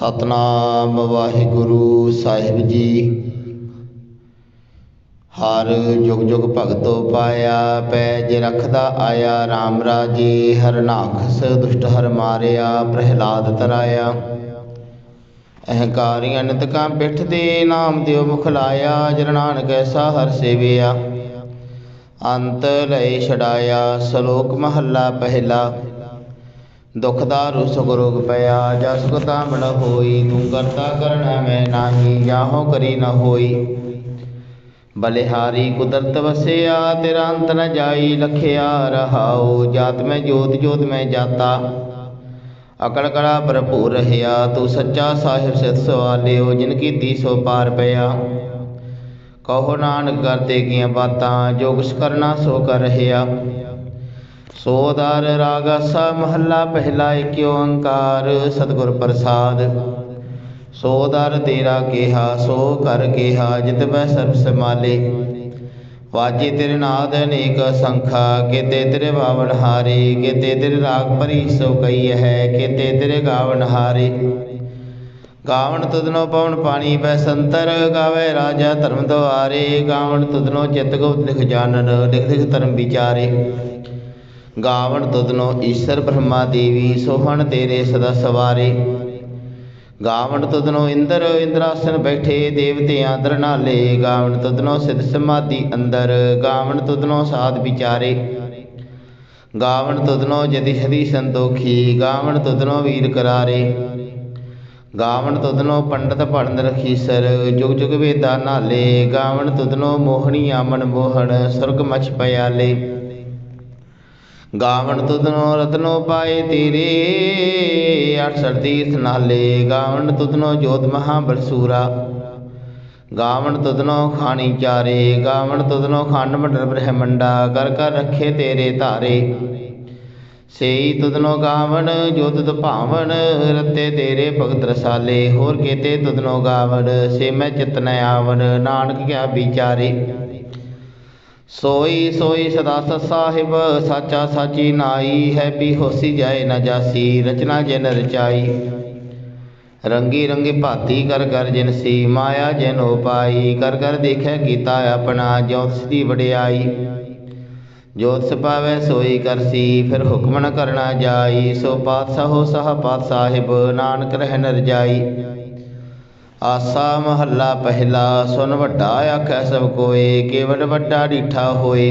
ਸਤਨਾਮ ਵਾਹਿਗੁਰੂ ਸਾਹਿਬ ਜੀ। ਹਰ ਜੁਗ ਜੁਗ ਭਗਤੋ ਪਾਇਆ ਪੈ ਪੈਜ ਰਖਦਾ ਆਇਆ RAM ਰਾਜੇ ਹਰਨਾਖਸ ਦੁਸ਼ਟ ਹਰ ਮਾਰਿਆ, ਪ੍ਰਹਿਲਾਦ ਤਰਾਇਆ। ਅਹੰਕਾਰੀ ਅਨੰਤ ਕਾ ਪਿਠ ਦੇ ਨਾਮ ਦਿਓ ਮੁਖ ਲਾਇਆ, ਜਨ ਨਾਨਕ ਹਰ ਸੇਵਿਆ। ਅੰਤ ਲਏ ਛਡਾਇਆ, ਸ਼ਲੋਕ ਮਹੱਲਾ ਪਹਿਲਾ। ਦੁਖ ਦਾ ਸੁਖ ਰੋਗ ਪਿਆ, ਜਸ ਕੋ ਤਾਮਣ ਹੋਈ, ਤੂੰ ਕਰਤਾ ਕਰਣਾ ਮੈਂ ਨਾਹੀ, ਜਾਹੋ ਕਰੀ ਨ ਹੋਈ। ਬਲਿਹਾਰੀ ਕੁਦਰਤ ਵਸਿਆ, ਤੇਰਾ ਅੰਤ ਨ ਜਾਈ, ਲਖਿਆ ਰਹਾਉ, ਜਾਤ ਮੈਂ ਜੋਤ ਜੋਤ ਮੈਂ ਜਾਤਾ। ਅਕਲ ਕਲਾ ਭਰਪੂਰ ਰਹੀਆ, ਤੂੰ ਸੱਚਾ ਸਾਹਿਬ ਸਿਤ ਸਵਾਲਿਓ, ਜਿਨ ਕੀਤੀ ਸੋ ਪਾਰ ਪਿਆ। ਕਹੋ ਨਾਨਕ ਕਰਦੇ ਕੀਆਂ ਬਾਤਾਂ, ਜੋ ਕੁਛ ਕਰਨਾ ਸੋ ਕਰ ਰਹੀਆ ਸੋ ਦਰ ਰਾਗ ਮਹੱਲਾ, ਪਹਿਲਾ ਏਕ ਓੰਕਾਰ, ਸਤਿਗੁਰ ਪ੍ਰਸਾਦ। ਸੋ ਦਰ ਤੇਰਾ ਕਿਹਾ, ਸੋ ਕਰ ਕਿਹਾ, ਜਿਤ ਬੈ ਸਰਬ ਸਮਾਲੇ ਵਾਜੇ ਤੇਰੇ ਨਾਦ ਅਨੇਕ ਸੰਖਾ, ਕੇਤੇ ਤੇਰੇ ਬਾਵਨ ਹਾਰੇ, ਕੇਤੇ ਤੇਰੇ ਰਾਗ ਭਰੀ ਸੋ ਕਈ ਹੈ, ਕੇਤੇ ਤੇਰੇ ਗਾਵਨ ਹਾਰੇ। ਗਾਵਣ ਤੁਧਨੋ ਪਵਨ ਪਾਣੀ ਬੈ ਸੰਤਰ, ਗਾਵੇ ਰਾਜਾ ਧਰਮ ਦੁਆਰੇ। ਗਾਵਣ ਤੁਧਨੋ ਚਿਤ ਗੁਪਤ ਲਿਖ ਜਾਣਨ, ਲਿਖ ਲਿਖ ਧਰਮ ਵਿਚਾਰੇ। ਗਾਵਣ ਤੁਧਨੋ ਈਸ਼ਰ ਬ੍ਰਹਮਾ ਦੇਵੀ, ਸੋਹਣ ਤੇਰੇ ਸਦਾ ਸਵਾਰੇ। ਗਾਵਣ ਤੁਧਨੋ ਇੰਦਰ ਇੰਦਰਾਸਨ ਬੈਠੇ, ਦੇਵਤਿਆਂ ਦਰ ਗਾਵਣ ਤੁਧਨੋ ਸਿਧ ਸਮਾਧੀ ਅੰਦਰ, ਗਾਵਣ ਤੁਧਨੋ ਸਾਧ ਵਿਚਾਰੇ। ਗਾਵਣ ਤੁਧਨੋ ਜਦੀ ਹਦੀ ਸੰਤੋਖੀ, ਗਾਵਣ ਤੁਧਨੋ ਵੀਰ ਕਰਾਰੇ। ਗਾਵਣ ਤੁਧਨੋ ਪੰਡਤ ਪੜਨ ਰਖੀਸਰ, ਜੁਗ ਜੁਗ ਵੇਦਾ ਨਾਲੇ। ਗਾਵਣ ਤੁਧਨੋ ਮੋਹਣੀ ਆਮਨ ਮੋਹਣ, ਸੁਰਗ ਮਛ ਪਿਆਲੇ। ਗਾਵਣ ਤੁਧਨੋ ਰਤਨੋ ਪਾਏ ਤੇਰੇ 68 ਤੀਰਥ ਨਾਲੇ, ਗਾਵਣ ਤੁਧਨੋ ਜੋਤ ਮਹਾ ਬਰਸੂਰਾ। ਗਾਵਣ ਤੁਧਨੋ ਖਾਣੀ ਚਾਰੇ, ਗਾਵਣ ਤੁਧਨੋ ਖੰਡ ਮੰਡਲ ਬ੍ਰਹਮੰਡਾ, ਕਰ ਕਰ ਰੱਖੇ ਤੇਰੇ ਧਾਰੇ। ਸੇਈ ਤੁਧਨੋ ਗਾਵਣ, ਜੋਤ ਤੁਧ ਭਾਵਨ ਰਤੇ ਤੇਰੇ ਭਗਤ ਰਸਾਲੇ, ਹੋਰ ਕੇਤੇ ਤੁਧਨੋ ਗਾਵਣ, ਸੇ ਮੈਂ ਚਿਤ ਨ ਆਵਨ ਨਾਨਕ ਕਿਆ ਵਿਚਾਰੇ। ਸੋਈ ਸੋਈ ਸਦਾ ਸਤ ਸਾਹਿਬ, ਸਾਚਾ ਸਾਚੀ ਨਾਈ, ਹੈ ਵੀ ਹੋਸੀ ਜਾਏ ਨਾ ਜਾਸੀ, ਰਚਨਾ ਜਿਨ ਰਚਾਈ। ਰੰਗੀ ਰੰਗੀ ਭਾਤੀ ਕਰ ਕਰ ਜਿਨ ਸੀ, ਮਾਇਆ ਜਿਨ ਉਪਾਈ ਕਰ ਕਰ ਦੇਖੈ ਕੀਤਾ ਆਪਣਾ ਜਿਉ ਦੀ ਵਡਿਆਈ। ਜੋਤ ਸਪਾਵੈ ਸੋਈ ਕਰਸੀ ਫਿਰ ਹੁਕਮ ਨ ਕਰਨਾ ਜਾਈ, ਸੋ ਪਾਤਸ਼ਾਹੋ ਸਹ ਪਾਤ ਸਾਹਿਬ, ਨਾਨਕ ਰਹਿ ਨ ਰਜਾਈ। ਆਸਾ ਮਹੱਲਾ ਪਹਿਲਾ, ਸੁਨ ਵੱਡਾ ਆਖੈ ਸਭ ਕੋਏ, ਕੇਵਲ ਵੱਡਾ ਡੀਠਾ ਹੋਏ।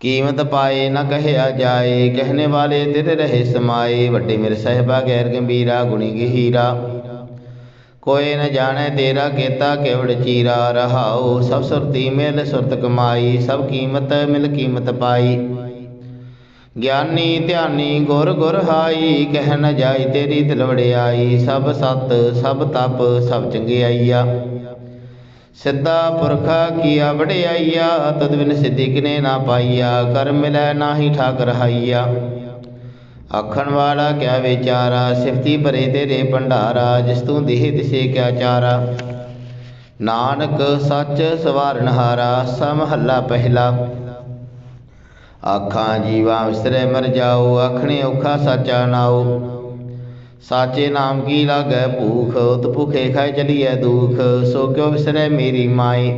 ਕੀਮਤ ਪਾਏ ਨਾ ਕਹਿਆ ਜਾਏ, ਕਹਿਣੇ ਵਾਲੇ ਤੇਰੇ ਰਹੇ ਸਮਾਏ। ਵੱਡੇ ਮੇਰੇ ਸਹਿਬਾ ਗੈਰ ਗੰਭੀਰਾ, ਗੁਣੀ ਗਹੀਰਾ। ਕੋਏ ਨ ਜਾਣੇ ਤੇਰਾ ਕੀਤਾ ਕੇਵੜ ਚੀਰਾ। ਰਹਾਓ ਸਭ ਸੁਰਤੀ ਮਿਲ ਸੁਰਤ ਕਮਾਈ, ਸਭ ਕੀਮਤ ਮਿਲ ਕੀਮਤ ਪਾਈ। ਗਿਆਨੀ ਧਿਆਨੀ ਗੁਰ ਗੁਰ ਹਾਈ, ਕਹਿ ਨ ਜਾਈ ਤੇਰੀ ਦਿਲ ਵੜਿਆਈ ਸਭ ਸਤ, ਸਭ ਤਪ, ਸਭ ਚੰਗਿਆਈਆ। ਸਿੱਧਾ ਪੁਰਖਾ ਕੀਆ ਵਡਿਆਈਆ, ਤਦ ਬਿਨ ਸਿੱਧੀ ਕਿਨੇ ਨਾ ਪਾਈਆ, ਕਰ ਮਿਲੈ ਨਾਹੀ ਠਾਕ ਰਹਾਈਆ ਆਖਣ ਵਾਲਾ ਕਿਆ ਵਿਚਾਰਾ, ਸਿਫਤੀ ਭਰੇ ਤੇਰੇ ਭੰਡਾਰਾ, ਜਿਸ ਤੂੰ ਦੇਹ ਦਿਸੇ ਕਿਆ ਚਾਰਾ। ਨਾਨਕ ਸੱਚ ਸਵਾਰਨ ਹਾਰਾ ਸਮਹੱਲਾ ਪਹਿਲਾ। ਆਖਾਂ ਜੀਵਾ ਵਿਸਰੇ ਮਰ ਜਾਓ ਆਖਣੇ ਔਖਾ ਸਾਚਾ ਨਾਉ ਸਾਚੇ ਨਾਮ ਕੀ ਲਾਗੈ ਭੂਖ ਉਤ ਭੁਖੇ ਖਾਇ ਚਲੀਐ ਦੁਖ ਸੋ ਕਿਉ ਵਿਸਰੈ ਮੇਰੀ ਮਾਈ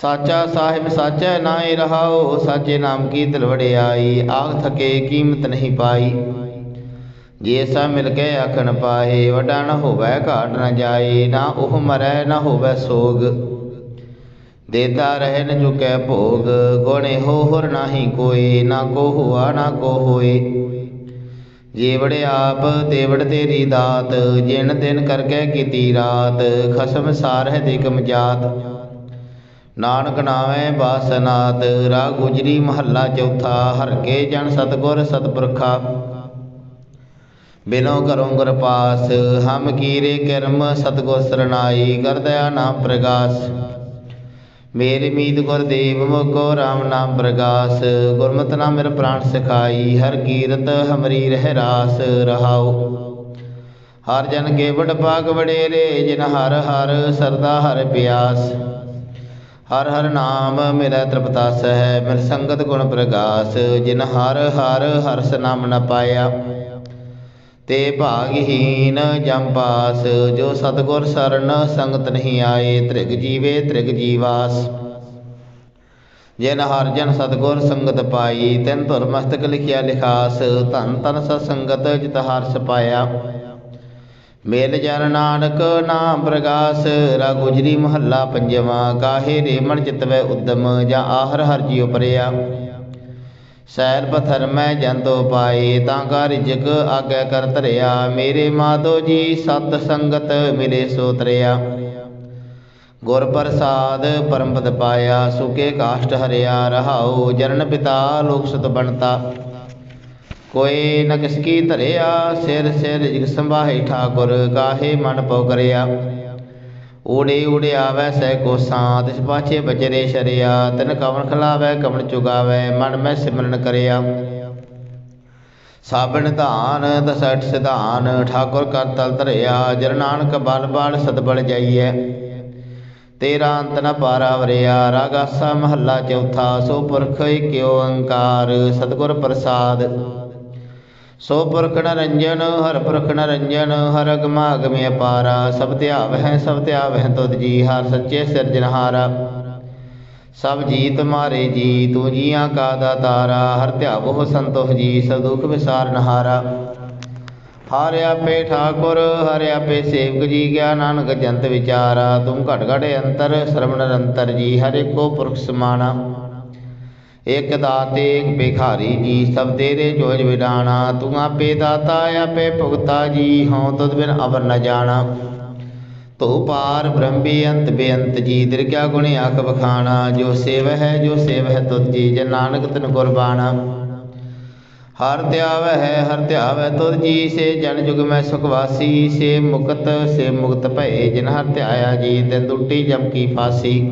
ਸਾਚਾ ਸਾਹਿਬ ਸਾਚੈ ਨਾਏ ਰਹਾਓ ਸਾਚੇ ਨਾਮ ਕੀ ਦਿਲ ਵੜਿਆਈ ਆਖ ਥਕੇ ਕੀਮਤ ਨਹੀਂ ਪਾਈ ਜੇ ਸਾ ਮਿਲ ਕੇ ਆਖਣ ਪਾਏ ਵਡਾ ਨ ਹੋਵੈ ਘਾਟ ਨ ਜਾਏ ਨਾ ਉਹ ਮਰੈ ਨ ਹੋਵੈ ਸੋਗ ਦੇਤਾ ਰਹਿ ਨ ਚੁਕੈ ਭੋਗ, ਗੁਣੇ ਹੋ ਹੋਰ ਨਾਹੀ ਕੋਈ, ਨਾ ਕੋ ਹੁਆ ਨਾ ਕੋ ਹੋਏ ਜੀਵੜ ਆਪ ਦੇਵੜ ਤੇਰੀ ਦਾਤ, ਜਿਨ ਦਿਨ ਕਰਕੇ ਕੀਤੀ ਰਾਤ, ਖਸਮ ਸਾਰ ਹੈ ਦਿਕਮ ਜਾਤ। ਨਾਨਕ ਨਾਵੇਂ ਬਾਸਨਾਤ ਰਾ ਗੁਜਰੀ ਮਹੱਲਾ ਚੌਥਾ, ਹਰ ਕੇ ਜਨ ਸਤਗੁਰ ਸਤਪੁਰਖਾ। ਬਿਨੋ ਕਰੋ ਗੁਰ ਪਾਸ, ਹਮ ਕੀਰੇ ਕਰਮ ਸਤਗੁਰ ਸਰਨਾਈ, ਕਰ ਦਇਆ ਨਾਮ ਪ੍ਰਗਾਸ। ਮੇਰੀ ਮੀਤ ਗੁਰਦੇਵ ਦੇਵ ਮੁਕੋ RAM ਨਾਮ ਪ੍ਰਗਾਸ, ਗੁਰਮਤਿ ਨਾਮ ਮੇਰਾ ਪ੍ਰਾਣ ਸਿਖਾਈ, ਹਰ ਕੀਰਤ ਹਮਰੀ ਰਹਿ ਰਾਸ ਰਹਾਉ। ਹਰ ਜਨ ਕੇ ਵਡ ਪਾਗ ਵਡੇਰੇ, ਜਿਨ ਹਰ ਹਰ ਸਰਦਾ ਹਰ ਪਿਆਸ। ਹਰ ਹਰ ਨਾਮ ਮੇਰਾ ਤ੍ਰਿਪਤਾਸ ਹੈ ਮਿਲ ਸੰਗਤ ਗੁਣ ਪ੍ਰਗਾਸ। ਜਿਨ ਹਰ ਹਰ ਹਰਸ ਨਾਮ ਨ ਪਾਇਆ ਤੇ ਭਾਗਹੀਨ ਜਮ ਜੋ ਸਤਗੁਰ ਸਰਨ ਸੰਗਤ ਨਹੀਂ ਆਏ, ਤ੍ਰਿਗ ਜੀਵੇ ਤ੍ਰਿਗ ਜੀਵਾਸ। ਜਿਨ ਹਰ ਜਨ ਸਤਗੁਰ ਸੰਗਤ ਪਾਈ, ਤਿਨ ਧੁਰ ਮਸਤਕ ਲਿਖਿਆ ਲਿਖਾਸ, ਧਨ ਧਨ ਸਤ ਸੰਗਤ ਜਿਤ ਹਰਸ ਪਾਇਆ। ਮੇਲ ਜਨ ਨਾਨਕ ਨਾਮ ਪ੍ਰਗਾਸ ਰਾ ਮਹੱਲਾ ਪੰਜਵਾਂ, ਕਾਹੇ ਰੇ ਮਨ ਚਿਤਵੈ ਉਦਮ, ਜਾਂ ਆਹਰ ਹਰ ਜੀਉ ਪਰਿਆ ਸੈਲ ਪਥਰ ਮੈਂ ਜੰਤੋ ਪਾਏ, ਤਾਂ ਕਾ ਜਗ ਆਗੇ ਕਰ ਧਰਿਆ। ਮੇਰੇ ਮਾਧੋ ਜੀ ਸਤ ਸੰਗਤ ਮਿਲੇ ਸੋ ਤਰਿਆ। ਗੁਰ ਪ੍ਰਸਾਦ ਪਰਮ ਪਾਇਆ, ਸੁਕੇ ਕਾਸ਼ਟ ਹਰਿਆ, ਰਹਾਉ ਜਨਨ ਪਿਤਾ ਲੋਕ ਸੁਤ ਬਣਤਾ। ਕੋਈ ਨ ਕਿਸ ਕੀ ਧਰਿਆ, ਸਿਰ ਸਿਰ ਜਿਗ ਸੰਭਾਹੀ ਠਾਕੁਰ ਕਾਹੇ ਮਨ ਪਉ ਕਰਿਆ। ਊੜੇ ਊੜੇ ਆਵੈ ਸਹਿ ਕੋਸਾਂ ਤਿਸ ਪਾਛੇ ਬਚਰੇ ਸ਼ਰਿਆ, ਤਨ ਕਵਨ ਖਲਾਵੈ ਕਵਨ ਚੁਗਾਵੈ, ਮਨ ਮੈਂ ਸਿਮਰਨ ਕਰਿਆ। ਸਾਬਣ ਧਾਨ, ਦਸਠ ਸਿਧਾਨ, ਠਾਕੁਰ ਕਰ ਤਲ ਧਰਿਆ ਜਰ ਨਾਨਕ ਬਲ ਬਲ ਸਦ ਜਾਈਐ। ਤੇਰਾ ਅੰਤ ਨ ਪਾਰਾ ਵਰਿਆ, ਰਾਗਾਸਾ ਮਹੱਲਾ ਚੌਥਾ, ਸੋ ਪੁਰਖ ਏਕ ਓੰਕਾਰ ਸਤਿਗੁਰ ਪ੍ਰਸਾਦ। ਸੋ ਪੁਰਖ ਨਰੰਜਨ, ਹਰ ਪੁਰਖ ਨਰੰਜਨ, ਹਰ ਅਗਮਾ ਅਗਮੇ ਅਪਾਰਾ, ਸਭ ਧਿਆਵਹਿ ਸਭ ਧਿਆਵਹਿ ਤੁਧ ਜੀ, ਹਰ ਸੱਚੇ ਸਿਰਜਨਹਾਰਾ ਸਭ ਜੀ ਤੁਮਾਰੇ ਜੀ, ਤੂੰ ਜੀਆਂ ਕਾ ਦਾਤਾਰਾ, ਹਰ ਧਿਆਵੋ ਸੰਤੋਖ ਜੀ, ਸਭ ਦੁਖ ਵਿਸਾਰਨਹਾਰਾ। ਹਰ ਆਪੇ ਠਾਕੁਰ, ਹਰ ਆਪੇ ਸੇਵਕ ਜੀ, ਗਿਆ ਨਾਨਕ ਜੰਤ ਵਿਚਾਰਾ ਤੂੰ ਘਟ ਘਟ ਅੰਤਰ, ਸਰਵਣ ਨਿਰੰਤਰ ਜੀ, ਹਰ ਏਕੋ ਪੁਰਖ ਸਮਾਣਾ। ਇਕ ਦਾਤੇ, ਇਕ ਭਿਖਾਰੀ ਜੀ, ਸਭ ਤੇਰੇ ਜੋਜ ਵਿਡਾਣਾ। ਤੂੰ ਆਪੇ ਦਾਤਾ, ਆਪੇ ਭੁਗਤਾ ਜੀ, ਹਉ ਤੁਧ ਬਿਨ ਅਵਰ ਨ ਜਾਣਾ। ਤੂੰ ਪਾਰ ਬ੍ਰਹਮ ਬੇਅੰਤ ਬੇਅੰਤ ਜੀ ਦਿਰਗਿਆ ਗੁਣ ਆਖ ਬਖਾਣਾ ਜੋ ਸੇਵ ਹੈ, ਜੋ ਸੇਵ ਹੈ ਤੁਧ ਜੀ ਜਨ ਨਾਨਕ ਤਨ ਗੁਰਬਾਣਾ। ਹਰ ਧਿਆਵੈ ਹੈ, ਹਰ ਧਿਆਵੈ ਤੁਧ ਜੀ, ਸੇ ਜਨ ਜੁਗ ਮੈਂ ਸੁਖ ਸੇ ਮੁਕਤ ਸੇ ਮੁਕਤ ਭਏ ਜਿਨ ਹਰ ਧਿਆਇਆ ਜੀ, ਤਿਨ ਦੁੱਟੀ ਜਮ ਕੀ ਫਾਸੀ।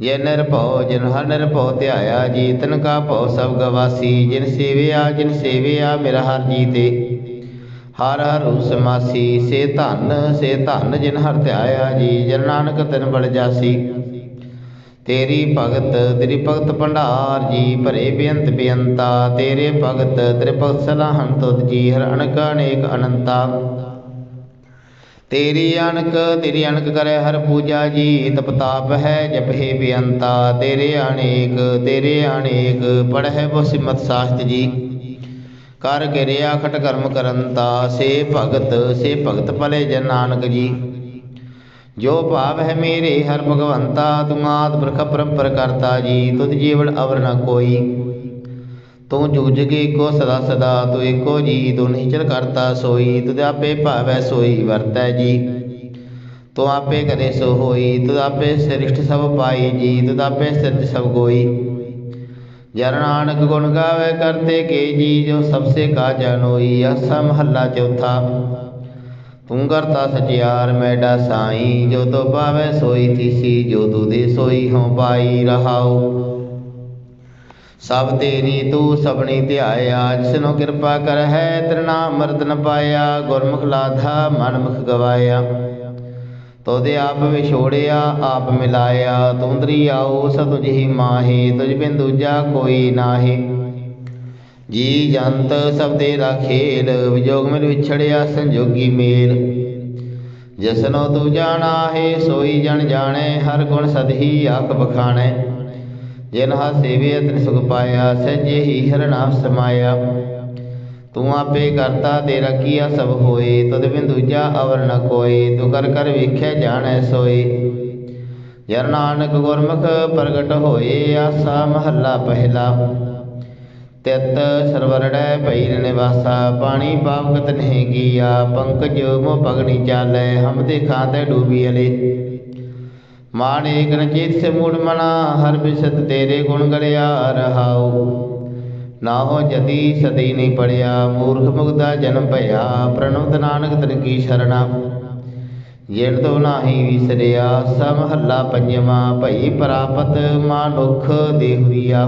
ਜੇ ਨਿਰਭਉ ਜਿਨ ਹਰ ਨਿਰਭਉ ਧਿਆਇਆ ਜੀ ਤਨ ਕਾ ਭਉ ਸਭ ਗਵਾਸੀ, ਜਿਨ ਸੇਵਿਆ ਜਿਨ ਸੇਵਿਆ, ਮੇਰਾ ਹਰ ਜੀ ਤੇ ਹਰ ਹਰ ਸਮਾਸੀ, ਸੇ ਧਨ ਸੇ ਧਨ, ਜਿਨ ਹਰ ਧਿਆਇਆ, ਜੀ, ਜਨ ਨਾਨਕ ਤਿਨ ਬੜ ਜਾਸੀ। ਤੇਰੀ ਭਗਤ ਤੇਰੀ ਭਗਤ ਭੰਡਾਰ, ਜੀ, ਭਰੇ ਬੇਅੰਤ ਬੇਅੰਤਾ, ਤੇਰੇ ਭਗਤ ਤੇਰੇ ਭਗਤ ਸਲਾਹਨ ਤੁਧ ਜੀ, ਹਰ ਅਨਕ ਅਨੇਕ ਅਨੰਤਾ। ਤੇਰੀ ਅਣਕ ਤੇਰੀ ਅਣਕ ਕਰੇ ਹਰ ਪੂਜਾ ਜੀ ਤਪਤਾਪ ਹੈ ਜਪੇ ਬੇਅੰਤਾ। ਤੇਰੇ ਅਣੇਕ ਤੇਰੇ ਅਣੇਕ ਪੜ੍ਹੈ ਬੋ ਸਿਮਤ ਸਾਸਤ ਜੀ। ਕਰ ਕਿਰਿਆ ਖਟ ਕਰਮ ਕਰੰਤਾ ਸੇ ਭਗਤ ਸੇ ਭਗਤ ਭਲੇ ਜਨ ਨਾਨਕ ਜੀ। ਜੋ ਭਾਵ ਹੈ ਮੇਰੇ ਹਰ ਭਗਵੰਤਾ ਤੂੰ ਆਦ ਬ੍ਰਖ ਪਰੰਪਰ ਕਰਤਾ ਜੀ, ਤੁਧ ਜੀਵਨ ਅਵਰ ਨ ਕੋਈ। ਤੂੰ ਜੁਗ ਜੁਗ ਏਕੋ ਸਦਾ ਸਦਾ, ਤੂੰ ਏਕੋ ਜੀ, ਤੂੰ ਨਿਚਲ ਕਰਤਾ ਸੋਈ ਤੁਧ ਆਪੇ ਭਾਵੈ ਸੋਈ, ਵਰਤੈ ਜੀ। ਤੂੰ ਆਪੇ ਕਰੇ ਸੋ ਹੋਈ ਤੁਧ ਆਪੇ ਸ੍ਰਿਸ਼ਟ ਸਭ ਪਾਈ ਜੀ ਤੁਧ ਆਪੇ ਸਿਰਜ ਸਭ ਕੋਈ ਜਰ ਨਾਨਕ ਗੁਣ ਗਾਵੇ ਕਰਤੇ ਕੇ ਜੀ, ਜੋ ਸਭ ਸੇ ਕਾ ਜਨੋਈ ਆਸਾ ਮਹੱਲਾ ਚੌਥਾ। ਤੂੰ ਕਰਤਾ ਸਚਿਆਰ, ਮੈਡਾ ਸਾਈ, ਜੋ ਤੋ ਪਾਵੇ ਸੋਈ, ਤੀਸੀ, ਜੋ ਤੂ ਦੇ ਸੋਈ, ਹਉ ਪਾਈ ਰਹਾਉ। ਸਭ ਤੇਰੀ ਤੂੰ ਸਭਨੀ ਧਿਆਇਆ ਜਿਸਨੋ ਕਿਰਪਾ ਕਰ ਹੈ ਤੇਰਾ ਮਰਦਨ ਪਾਇਆ, ਗੁਰਮੁਖ ਲਾਧਾ ਮਨ ਮੁਖ ਗਵਾਇਆ। ਤੋਦੇ ਆਪ ਵਿਛੋੜਿਆ, ਆਪ ਮਿਲਾਇਆ, ਤੂੰ ਆਓ, ਸਤੁ ਜਿਹੀ ਮਾਹੀ, ਤੁਝ ਬਿਨ ਦੂਜਾ ਕੋਈ ਨਾਹੀ। ਜੀ ਜੰਤ ਸਭ ਤੇਰਾ ਖੇਲ, ਵਿਜੋਗ ਮਿਲ ਵਿਛੜਿਆ, ਸੰਜੋਗੀ ਮੇਲ। ਜਸਨੋ ਤੂੰ ਜਾਣਾ ਹੈ ਸੋਈ ਜਣ ਜਾਣੇ, ਹਰ ਗੁਣ ਸਦਹੀ ਆਖ ਬਖਾਣੇ। ਜਿਨ ਹਾ ਸੇਵੇ ਅਤਿ ਸੁਖ ਪਾਇਆ, ਸਹਿਜੇ ਹੀ ਹਰ ਸਮਾਇਆ। ਤੂੰ ਆਪੇ ਕਰਤਾ ਤੇਰਾ ਕੀਆ ਸਭ ਹੋਏ, ਤਦ ਬਿਨ ਦੂਜਾ ਅਵਰ ਨ ਕੋਏ, ਤੂੰ ਕਰ ਕਰ ਵੇਖਿਆ ਜਾਣੈ ਸੋਏ। ਜਰ ਨਾਨਕ ਗੁਰਮੁਖ ਪ੍ਰਗਟ ਹੋਏ, ਆਸਾ ਮਹੱਲਾ ਪਹਿਲਾ। ਤਿਤ ਸਰਵਰੜੈ ਭਈ ਨਿਵਾਸਾ, ਪਾਣੀ ਪਾਵਕਤ ਨਹੀਂ ਕੀਆ, ਪੰਕਜ ਮੋ ਪਗਣੀ ਚਾਲੈ, ਹਮ ਤੇ ਖਾਤੇ ਡੂਬੀ ਅਲੇ। ਮਾਣੇ ਗਨ ਚੇਤ ਸੇ ਮੂੜ ਮਨਾ, ਹਰ ਬਿਸਤ ਤੇਰੇ ਗੁਣ ਗਲਿਆ ਰਹਾਉ। ਨਾ ਹੋ ਜਤੀ ਸਦੀ ਨਹੀਂ ਪੜਿਆ, ਮੂਰਖ ਮੁਗਦਾ ਜਨਮ ਭਇਆ, ਪ੍ਰਣਵਤ ਨਾਨਕ ਤਨ ਕੀ ਸ਼ਰਣਾ। ਜੇੜ ਤੋ ਨਾਹੀ ਵਿਸਰਿਆ ਸਭ ਮਹੱਲਾ ਪੰਜਵਾਂ ਭਈ ਪ੍ਰਾਪਤ ਮਾਨੁਖ ਦੇਹੁਰੀਆ।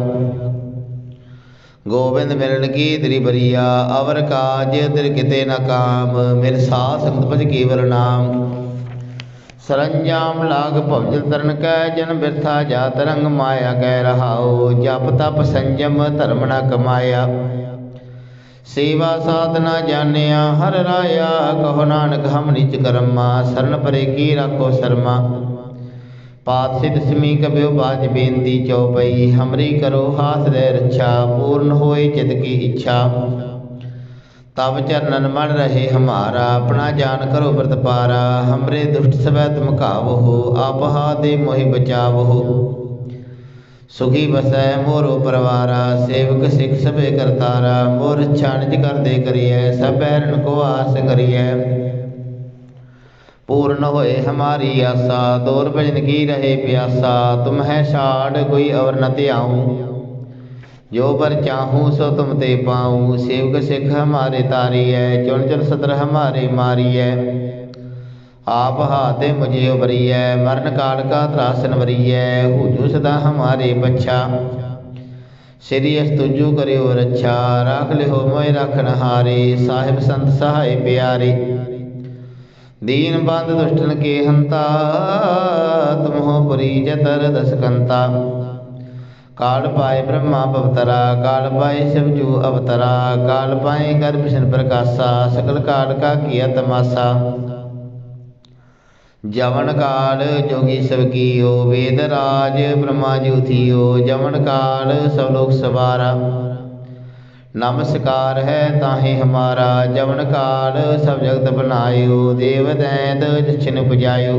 ਗੋਬਿੰਦ ਮਿਲਣ ਕੀ ਤੇਰੀ ਬਰੀਆ, ਅਵਰ ਕਾਜ ਤਿਰ ਕਿਤੇ ਨਾ ਕਾਮ, ਮਿਲ ਸਾਧ ਸੰਗਤ ਭਜ ਕੇਵਲ ਨਾਮ। ਸਰੰਜਾਮ ਲਾਗ ਭਵਜਲ ਤਰਨ ਕੈ, ਜਨ ਬਿਰਥਾ ਜਾਤ ਰੰਗ ਮਾਇਆ ਕੈ ਰਹਾਉ, ਜਪ ਤਪ ਸੰਜਮ ਧਰਮ ਨ ਕਮਾਇਆ। ਸੇਵਾ ਸਾਧਨਾ ਜਾਣਿਆ, ਹਰ ਰਾਇਆ, ਕਹੋ ਨਾਨਕ ਹਮ ਨਿਜ ਕਰਮਾ, ਸਰਨ ਪਰੇ ਕੀ ਰਾਖੋ ਸ਼ਰਮਾ। ਪਾਤ ਪਾਤਸ਼ਾਹ ਦਸਮੀ ਕਬਿਓ ਬਾਜ ਬੇਨਤੀ ਚਉਪਈ ਹਮਰੀ ਕਰੋ ਹਾਸ ਦੇ ਰੱਛਾ, ਪੂਰਨ ਹੋਏ ਚਿਤ ਕੀ ਇੱਛਾ। तब चरणन मन रहे हमारा अपना जान करो व्रत पारा हमरे दुष्ट सवै तुम हो आपहा दे मोहि बचावहो सुखी बसै मोरो परवारा सेवक सिख सभे करतारा मोर छाणज कर दे करिए सब रण को आस करिए पूर्ण होए हमारी आशा दूर भजन की रहे प्यासा तुम है शाड़ कोई और न त्याऊं जो पर चाहूँ सो तुम ते पाऊँ सेवक सिख हमारे तारी है चुन चुन सतर हमारे मारी है आप हाथे मुझे उबरी है मरण काल का त्रासन वरी है हुजू सदा हमारे बच्छा श्री अस्तुजु करियो रक्षा राख लिहो मोय रखन हारे साहिब संत सहाय प्यारे दीन बंद दुष्टन के हंता तुम हो पुरी जतर दसकंता ਕਾਲ ਪਾਏ ਬ੍ਰਹਮਾ ਅਵਤਰਾ, ਕਾਲ ਪਾਏ ਸ਼ਿਵਜੂ ਅਵਤਰਾ, ਕਾਲ ਪਾਏ ਗਰਭਸ਼ਨ ਪ੍ਰਕਾਸ਼ਾ, ਸਕਲ ਕਾਲ ਕਾ ਕੀਆ ਤਮਾਸਾ। ਜਵਨ ਕਾਲ ਜੋਗੀ ਸਭ ਕੀਓ, ਵੇਦ ਰਾਜ ਬ੍ਰਹਮਾ ਜੂਥੀਓ ਜਵਨ ਕਾਲ ਸਭ ਲੋਕ ਸਵਾਰਾ। ਨਮਸਕਾਰ ਹੈ ਤਾਹੇ ਹਮਾਰਾ, ਜਵਨ ਕਾਲ ਸਭ ਜਗਤ ਬਣਾਇਓ, ਦੇਵ ਦੈਂਤ ਜਿਛਨ ਪੁਜਾਇਓ।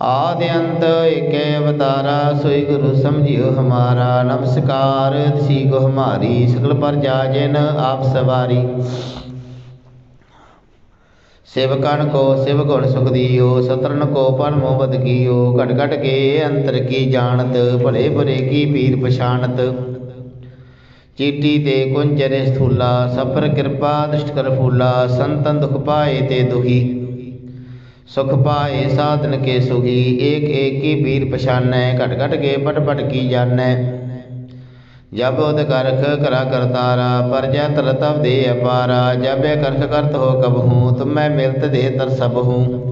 ਆਦ ਅੰਤ ਏਕੈ ਅਵਤਾਰਾ, ਸੋਈ ਗੁਰੂ ਸਮਝਿਓ ਹਮਾਰਾ। ਨਮਸਕਾਰ ਤਸੀ ਕੋ ਹਮਾਰੀ ਸਕਲ ਪਰ ਜਾਜਨ ਆਪ ਸਵਾਰੀ। ਸੇਵਕਣ ਕੋ ਸਿਵ ਗੁਣ ਸੁਖ ਦਿਓ, ਸਤਰਨ ਕੋ ਪਰਮੋ ਬਦ ਕੀਓ। ਘਟ ਘਟ ਕੇ ਅੰਤਰ ਕੀ ਜਾਣਤ, ਭਲੇ ਭਰੇ ਕੀ ਪੀਰ ਪਛਾਣਤ। ਚੀਟੀ ਤੇ ਕੁੰਜਰੇ ਸਥੂਲਾ ਸਫਰ ਕਿਰਪਾ, ਦ੍ਰਿਸ਼ਟ ਕਰ ਫੂਲਾ, ਸੰਤਨ ਦੁਖ ਪਾਏ ਤੇ ਦੁਹੀ ਸੁਖ ਪਾਏ ਸਾਧਨ ਕੇ ਸੁਖੀ ਏਕ ਏਕ ਕੀ ਵੀਰ ਪਛਾਨੈ, ਘਟ ਘਟ ਕੇ ਪਟ ਪਟ ਕੀ ਜਾਣੈ। ਜਬ ਉਦ ਕਰਖ ਕਰਾ ਕਰਤਾਰਾ, ਪਰ ਜੈ ਤਰ ਤਬ ਦੇ ਅਪਾਰਾ, ਜਬ ਇਹ ਕਰਖ ਕਰਤ ਹੋ ਕਬ ਹੂੰ, ਤੁਮੈ ਮਿਲਤ ਦੇ ਤਰ ਸਭ ਹੂੰ।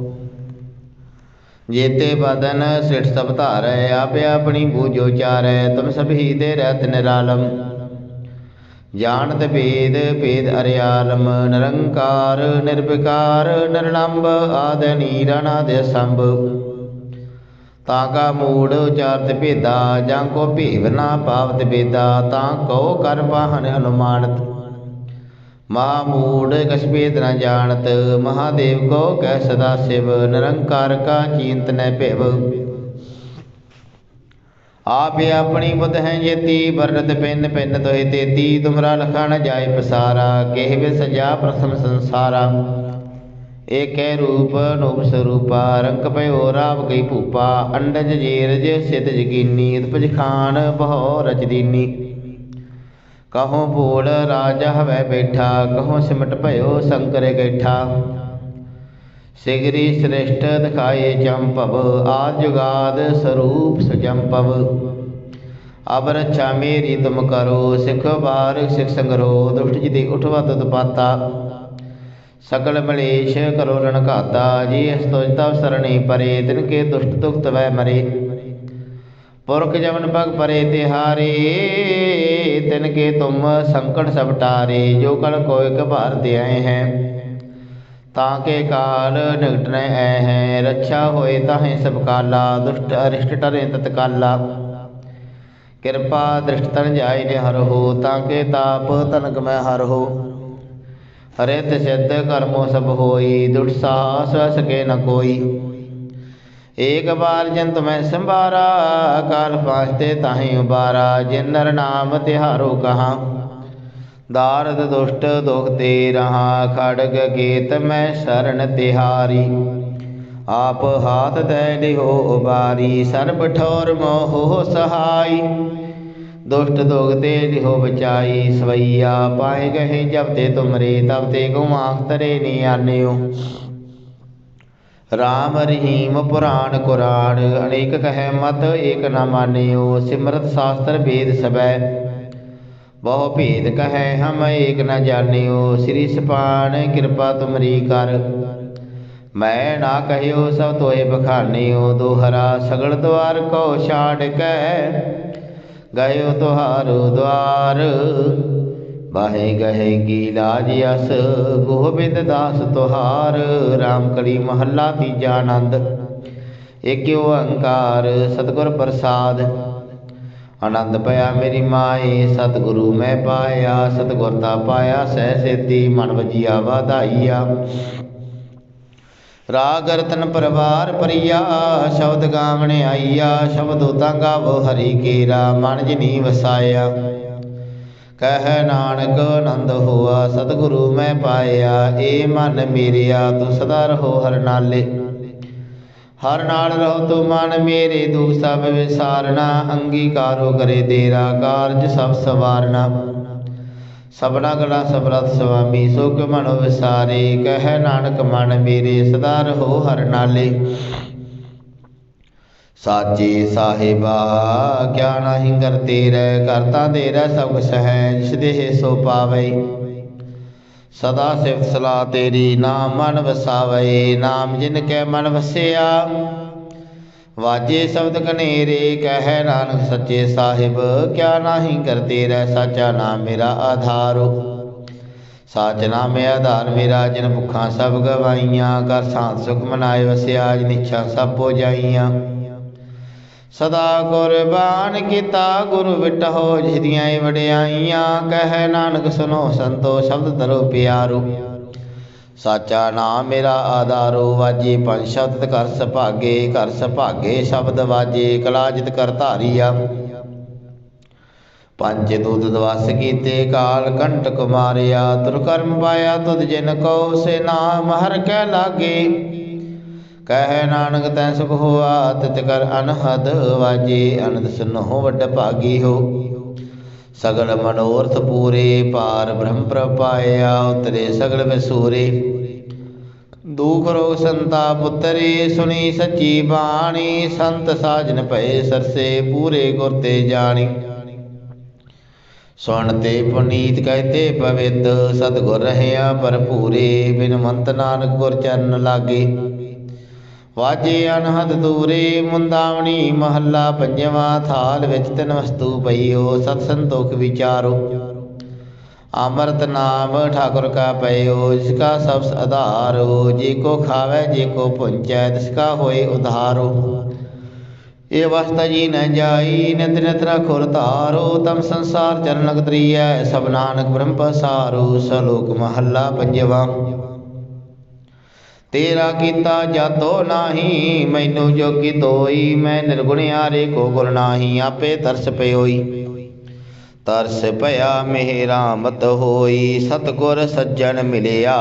ਜੇਤੇ ਬਦਨ ਸਿਠ ਸਭ ਧਾਰੈ, ਆਪੇ ਆਪਣੀ ਬੂਝੋ ਚਾਰੈ, ਤੁਮ ਸਭੀ ਦੇ ਰਹਿਤ ਨਿਰਾਲਮ। ਜਾਣਤ ਭੇਦ ਭੇਦ ਅਰਿਆਲਮ ਨਿਰੰਕਾਰ, ਨਿਰਵਿਕਾਰ ਨਿਰਲੰਬ ਆਦਿ ਨੀਰਣਾਦ ਸੰਭ ਤਾਂ ਕਾ ਮੂੜ ਉਚਾਰਤ ਭੇਦਾ, ਜਾਂ ਕੋ ਭੇਵ ਨਾ ਪਾਵਤ ਭੇਦਾ, ਤਾਂ ਕਉ ਕਰ ਪਾਹਨ ਅਨੁਮਾਨਤ। ਮਹਾ ਮੂੜ ਕਛ ਭੇਦ ਨ ਜਾਣਤ, ਮਹਾਦੇਵ ਕੋ ਕਹਿ ਸਦਾ ਸਿਵ, ਨਿਰੰਕਾਰ ਕਾ ਚਿੰਤ ਨ ਭਿਵ। ਆਪੇ ਆਪਣੀ ਬੁੱਧ ਹੈ ਜੇਤੀ, ਵਰਨਤ ਪਿੰਨ ਪਿੰਨ ਤੋਹਿ ਤੇਤੀ, ਤੁਮਰਾ ਲਖਣ ਜਾਏ ਪਸਾਰਾ, ਕਹਿ ਵੇ ਸਜਾ ਪ੍ਰਥਮ ਸੰਸਾਰਾ। ਏਕੈ ਰੂਪ ਨੂਪ ਸਰੂਪਾ, ਰੰਗ ਭਇਓ ਰਾਵ ਗਈ ਭੂਪਾ, ਅੰਡਜ ਜੀਰਜ ਸਿਤ ਜਗੀਨੀ ਉਤਪਜ ਖਾਨ ਬਹੁ ਰਚਦੀਨੀ ਕਹੋ ਭੂਲ ਰਾਜ ਹਵੈ ਬੈਠਾ, ਕਹੋ ਸਿਮਟ ਭਇਓ ਸੰਕਰ ਗੈਠਾ। ਸਿਗਰੀ ਸ੍ਰਿਸ਼ਟ ਦਿਖਾਏ ਚੰਪਵ, ਆਦ ਜੁਗਾਦ ਸਰੂਪ ਸੁਜੰਪਵ ਅਬ ਰੱਛਾ ਮੇਰੀ ਤੁਮ ਕਰੋ, ਸਿਖ ਬਾਰ ਸਿਖ ਸੰਗਰੋ, ਦੁਸ਼ਟ ਜੀ ਦੇ ਉਠਵਾ ਤਦ ਪਾਤਾ ਸਕਲ ਮਲੇਸ਼ ਕਰੋ ਰਣ ਘਾਤਾ ਜੀ ਅਸਤੋਜ ਤਵ ਸਰਣੀ ਪਰੇ, ਤਿਨ ਕੇ ਦੁਸ਼ਟ ਦੁਖਤ ਵੈ ਮਰੇ। ਪੁਰਖ ਜਮਨ ਪਗ ਪਰੇ ਤਿਹਾਰੇ ਤਿਨ ਕੇ ਤੁਮ ਸੰਕਟ ਸਭ ਟਾਰੇ, ਜੋ ਕਲ ਕੋਇ ਕਭਾਰ ਦੇ ਆਏ ਹੈ। ਤਾਂ ਕੇ ਕਾਲ ਨਿਕਟ ਨ ਐ ਹੈ ਰੱਛਾ ਹੋਏ ਤਾਹੇ ਸਭ ਕਾਲਾ, ਦੁਸ਼ਟ ਅਰਿਸ਼ਟ ਤਤਕਾਲਾ ਕਿਰਪਾ ਦ੍ਰਿਸ਼ਟ ਤਨ ਜਾਇ ਨੇ ਹਰ ਹੋ, ਤਾਂ ਕੇ ਤਾਪ ਤਨਕ ਮੈਂ ਹਰ ਹੋ। ਹਰਿਤ ਸਿੱਧ ਕਰਮੋ ਸਭ ਹੋਈ, ਦੁਟ ਸਾਹਸ ਸਕੇ ਨ ਕੋਈ। ਏਕ ਬਾਰ ਜੰਤ ਮੈਂ ਸੰਭਾਰਾ ਕਾਲ ਪਾਸਤੇ ਤਾਹੀ ਉਬਾਰਾ, ਜਿਨ ਨਰ ਨਾਮ ਤਿਹਾਰੋ ਕਹਾ। ਦਾਰਦ ਦੁਸ਼ਟ ਦੁਖ ਤੇ ਰਹਾ, ਖੜਗ ਗੀਤ ਮੈਂ ਸ਼ਰਨ ਤਿਹਾਰੀ। ਆਪ ਹਾਥ ਦੇ ਲਿਹੋ ਉਬਾਰੀ, ਸਰਬ ਠੌਰ ਮੋਹ ਸਹਾਈ। ਦੁਸ਼ਟ ਦੁਖ ਤੇ ਲਿਹੋ ਬਚਾਈ, ਸਵਈਆ ਪਾਏ ਗਏ ਜਬ ਤੇ ਤੁਮਰੇ, ਤਬ ਤੇ ਗੁਮਾਖ ਤਰੇ ਨੀ ਆਨਿਓ ਰਾਮ ਰਹੀਮ ਪੁਰਾਣ ਕੁਰਾਨ, ਅਨੇਕ ਕਹੈ ਮਤ ਏਕ ਨ ਮਾਨਿਓ, ਸਿਮਰਤ ਸ਼ਾਸਤਰ ਵੇਦ ਸਬੈ ਬਹੁ ਭੇਦ ਕਹੈ ਹਮ ਏਕ ਨ ਜਾਣਿਓ, ਸ੍ਰੀ ਸਪਾਨ ਕਿਰਪਾ ਤੁਮਰੀ ਕਰ। ਮੈਂ ਨਾ ਕਹਿਓ ਸਭ ਤੋਏ ਬਖਾਨਿਓ, ਦੋਹਰਾ ਸਗਲ ਦਵਾਰ ਕੋ ਛਾੜ ਕੈ। ਗਇਓ ਤੁਹਾਰੋ ਦਵਾਰ ਬਾਹੇ ਗਹੇ ਕੀ ਲਾਜ ਅਸ ਗੋਬਿੰਦ ਦਾਸ ਤੁਹਾਰ RAM ਕਲੀ ਮਹੱਲਾ ਤੀਜਾ ਆਨੰਦ। ਏਕ ਓੰਕਾਰ ਸਤਿਗੁਰ ਪ੍ਰਸਾਦ ਆਨੰਦ ਪਿਆ ਮੇਰੀ ਮਾਏ, ਸਤਿਗੁਰੂ ਮੈਂ ਪਾਇਆ, ਸਤਿਗੁਰ ਤਾ ਪਾਇਆ, ਸਹਿ ਸੇਤੀ ਮਨ ਵਜੀਆ ਵਧਾਈਆ। ਰਾਗ ਰਤਨ ਪਰਵਾਰ ਪਰਿਆ ਸ਼ਬਦ ਗਾਵਣ ਆਈਆ, ਸ਼ਬਦ ਉਤਾਂ ਗਾਵੋ ਹਰੀ ਕੇਰਾ, ਮਨ ਜਿਨੀ ਵਸਾਇਆ। ਕਹਿ ਨਾਨਕ, ਆਨੰਦ ਹੋਆ, ਸਤਿਗੁਰੂ ਮੈਂ ਪਾਇਆ, ਏ ਮਨ ਮੇਰਿਆ, ਤੂੰ ਸਦਾ ਰਹੋ ਹਰ ਨਾਲੇ। ਹਰ ਨਾਲ ਰਹੋ ਤੂੰ ਮਨ ਮੇਰੇ ਦੁਖ ਸਭ ਵਿਸਾਰਨਾ, ਅੰਗੀਕਾਰੋ ਕਰੇ ਤੇਰਾ ਕਾਰਜ ਸਭ ਸਵਾਰਨਾ। ਸਭਨਾ ਗਲਾ ਸਬਰਤ ਸੁਆਮੀ ਸੁਖ ਮਨੋ ਵਿਸਾਰੇ, ਕਹਿ ਨਾਨਕ ਮਨ ਮੇਰੇ, ਸਦਾ ਰਹੋ ਹਰ ਨਾਲੇ। ਸਾਚੇ ਸਾਹਿਬਾ, ਕਿਆ ਨਾਹੀ ਕਰਤੇ ਰਹਿ, ਕਰਤਾ ਦੇ ਰਹਿ ਸਭ ਕੁਛ ਹੈ ਜਿਸ ਦੇਹ ਸੋ ਪਾਵੇ। ਸਦਾ ਸਿਫਤ ਸਲਾਹ ਤੇਰੀ, ਨਾਮ ਮਨ ਵਸਾਵੇ, ਨਾਮ ਜਿਨ ਕੈ ਮਨ ਵਸਿਆ। ਵਾਜੇ ਸ਼ਬਦ ਕਨੇਰੇ ਕਹਿ ਨਾਨਕ ਸੱਚੇ ਸਾਹਿਬ, ਕਿਆ ਨਾਹੀ ਕਰਤੇ ਰਹਿ ਸਾਚਾ ਨਾਮ ਮੇਰਾ ਆਧਾਰੋ। ਸਾਚ ਨਾਮ ਆਧਾਰ ਮੇਰਾ, ਜਿਨ ਭੁੱਖਾਂ ਸਭ ਗਵਾਈਆਂ ਕਰ ਸਾਥ ਸੁਖ ਮਨਾਏ, ਵਸਿਆ, ਜਿਨ ਇੱਛਾ ਸਭ ਹੋ ਜਾਈਆਂ। ਸਦਾ ਗੁਰਬਾਨ ਕੀਤਾ ਗੁਰੂ ਵਿਟਹੁ ਜਿਦੀਆਂ ਵਡਿਆਈਆਂ, ਕਹਿ ਨਾਨਕ ਸੁਨੋ ਸੰਤੋ, ਸ਼ਬਦ ਧਰੋ ਪਿਆਰੂ। ਸਾਚਾ ਨਾਮ ਮੇਰਾ ਆਧਾਰੋ, ਵਾਜੇ ਪੰਜ ਸ਼ਬਦ ਕਰ ਸੁਭਾਗੇ ਕਰ ਸੁਭਾਗੇ ਸ਼ਬਦ ਵਾਜੇ ਕਲਾਜਿਤ ਕਰ ਧਾਰੀਆ। ਪੰਜ ਦੂਤ ਦਵਸ ਕੀਤੇ, ਕਾਲ ਕੰਟਕ ਮਾਰਿਆ ਤੁਰ ਕਰਮ ਪਾਇਆ ਤੁਧ ਜਿਨ ਕੋ ਸੇ ਨਾਮ ਹਰ ਕੈ ਲਾਗੇ। ਕਹਿ ਨਾਨਕ ਤੈ ਸੁਖ ਹੋਆ, ਤਿਤ ਕਰ ਅਨਹਦ ਵਾਜੇ, ਅਨੰਦ ਸੁਨੋ ਵੱਡ ਭਾਗੀ ਹੋ। ਸਗਲ ਮਨੋਰਥ ਪੂਰੇ, ਪਾਰ ਬ੍ਰਹਮ ਪ੍ਰਪਾਇਆ ਉਤਰੇ ਸਗਲ ਵਿਸੂਰੇ। ਦੁਖ ਰੋਗ ਸੰਤਾਪ ਉਤਰੇ ਸੁਣੀ ਸੱਚੀ ਬਾਣੀ, ਸੰਤ ਸਾਜਨ ਭਏ ਸਰਸੇ, ਪੂਰੇ ਗੁਰ ਤੇ ਜਾਣੀ। ਸੁਣ ਤੇ ਪੁਨੀਤ ਕਹਤੇ ਪਵਿੱਤ, ਸਤਿਗੁਰ ਰਹਿਆ ਭਰਪੂਰੇ ਬਿਨਵੰਤ ਨਾਨਕ ਗੁਰ ਚਰਨ ਲਾਗੇ। ਵਾਜੇ ਅਨਹਦ ਦੂਰੇ, ਮੁੰਦਾਵਣੀ ਮਹੱਲਾ ਪੰਜਵਾਂ, ਥਾਲ ਵਿੱਚ ਤਿੰਨ ਵਸਤੂ ਪਈਓ ਸਤ ਸੰਤੋਖ ਵਿਚਾਰੋ। ਅਮਰਤ ਨਾਮ ਠਾਕੁਰ ਕਾ ਪਇਓ ਜਿਸ ਕਾ ਸਭ ਆਧਾਰੋ ਜੇ ਕੋ ਖਾਵੇ, ਜੇ ਕੋ ਪੁੰਚੈ ਤਿਸ ਕਾ ਹੋਏ ਉਧਾਰੋ। ਇਹ ਵਸਤਾ ਜੀ ਨ ਜਾਈ, ਨਿਤ ਨਿਤ ਰਖੁਰ ਧਾਰੋ, ਤਮ ਸੰਸਾਰ ਚਰਨ ਲਗਤਰੀਐ ਸਭ ਨਾਨਕ ਬ੍ਰਹਮ ਪਸਾਰੋ, ਸਲੋਕ ਮਹੱਲਾ ਪੰਜਵਾਂ। ਤੇਰਾ ਕੀਤਾ ਜਾਤੋ ਨਾਹੀ, ਮੈਨੂੰ ਜੋਗੀ ਤੋਈ, ਮੈਂ ਨਿਰਗੁਣ ਕੋ ਗੁਰ ਨਾਹੀ, ਆਪੇ ਤਰਸ ਪਇਓਈ ਤਰਸ ਭਇਆ ਮਿਹਰਾਮਤ ਹੋਈ, ਸਤਗੁਰ ਸੱਜਣ ਮਿਲਿਆ।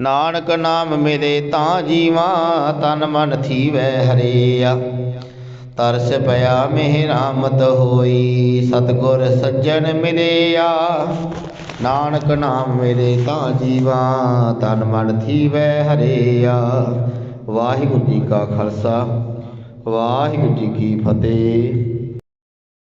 ਨਾਨਕ ਨਾਮ ਮਿਲੇ ਤਾਂ ਜੀਵਾ, ਤਨ ਮਨ ਥੀਵੈ ਹਰਿਆ। ਤਰਸ ਭਇਆ ਮਿਹਰਾਮਤ ਹੋਈ, ਸਤਗੁਰ ਸੱਜਣ ਮਿਲਿਆ। ਨਾਨਕ ਨਾਮ ਮੇਰੇ ਤਾਂ ਜੀਵਾ, ਤਨ ਮਨ ਥੀਵੈ ਹਰਿਆ। ਵਾਹਿਗੁਰੂ ਜੀ ਕਾ ਖਾਲਸਾ, ਵਾਹਿਗੁਰੂ ਜੀ ਕੀ ਫਤਿਹ।